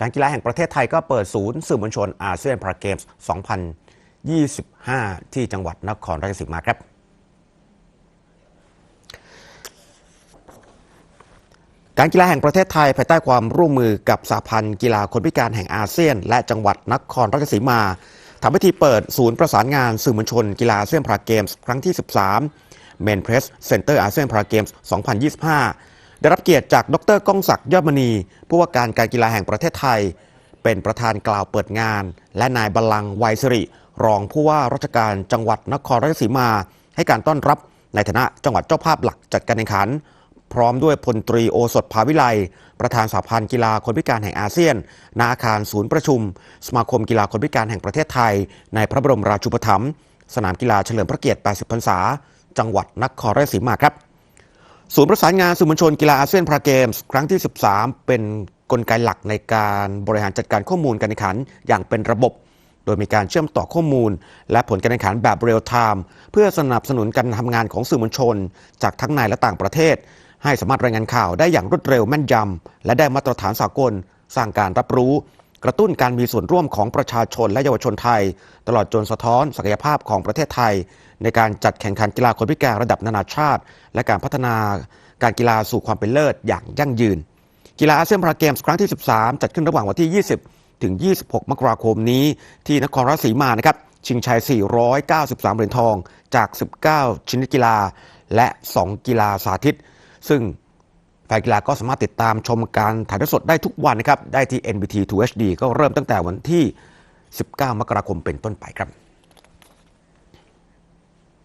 การกีฬาแห่งประเทศไทยก็เปิดศูนย์สื่อมวลชนอาเซียนพาราเกมส์ 2025 ที่จังหวัดนครราชสีมาครับการกีฬาแห่งประเทศไทยภายใต้ความร่วมมือกับสหพันธ์กีฬาคนพิการแห่งอาเซียน และจังหวัดนครราชสีมาทำพิธีเปิดศูนย์ประสานงานสื่อมวลชนกีฬาอาเซียนพาราเกมส์ครั้งที่ 13 Main Press Center อาเซียนพาราเกมส์ 2025 ได้รับเกียรติจากดรก้องศักดิ์ยอดมณี ผู้ว่าการการกีฬาแห่งประเทศไทย เป็นประธานกล่าวเปิดงาน และนายบลังไวยสิริ รองผู้ว่าราชการจังหวัดนครราชสีมา ให้การต้อนรับในฐานะจังหวัดเจ้าภาพหลักจัดการแข่งขัน พร้อมด้วยพลตรีโอสถภาวิไล ประธานสหพันธ์กีฬาคนพิการแห่งอาเซียนณอาคารศูนย์ประชุม สมาคมกีฬาคนพิการแห่งประเทศไทย ในพระบรมราชูปถัมภ์สนามกีฬาเฉลิมพระเกียรติ 80 พรรษา จังหวัดนครราชสีมาครับ ศูนย์ประสานงานสื่อมวลชนกีฬาอาเซียนพาราเกมส์ครั้งที่ 13 เป็นกลไกหลักในการบริหารจัดการข้อมูลการแข่งขันอย่างเป็นระบบ โดยมีการเชื่อมต่อข้อมูล และผลการแข่งขันแบบเรียลไทม์เพื่อสนับสนุนการทำงานของสื่อมวลชน จากทั้งในและต่างประเทศ ให้สามารถรายงานข่าวได้อย่างรวดเร็วแม่นยำและได้มาตรฐานสากล สร้างการรับรู้ กระตุ้นการมีส่วนร่วมของประชาชนและเยาวชนไทย ตลอดจนสะท้อนศักยภาพของประเทศไทย ในการจัดแข่งขันกีฬาคนพิการระดับนานาชาติ และการพัฒนาการกีฬาสู่ความเป็นเลิศอย่างยั่งยืน กีฬาอาเซียนพาราเกมส์ครั้งที่ 13 จัดขึ้นระหว่างวันที่ 20 ถึง 26 มกราคมนี้ ที่นครราชสีมานะครับชิงชัย 493 เหรียญทองจาก 19 ชนิดกีฬาและ 2 กีฬาสาธิต ซึ่ง แฟนกีฬาก็สามารถติดตามชมการถ่ายทอดสดได้ทุกวันนะครับ ได้ที่ NBT 2 HD ก็เริ่มตั้งแต่วันที่ 19 มกราคมเป็นต้นไปครับ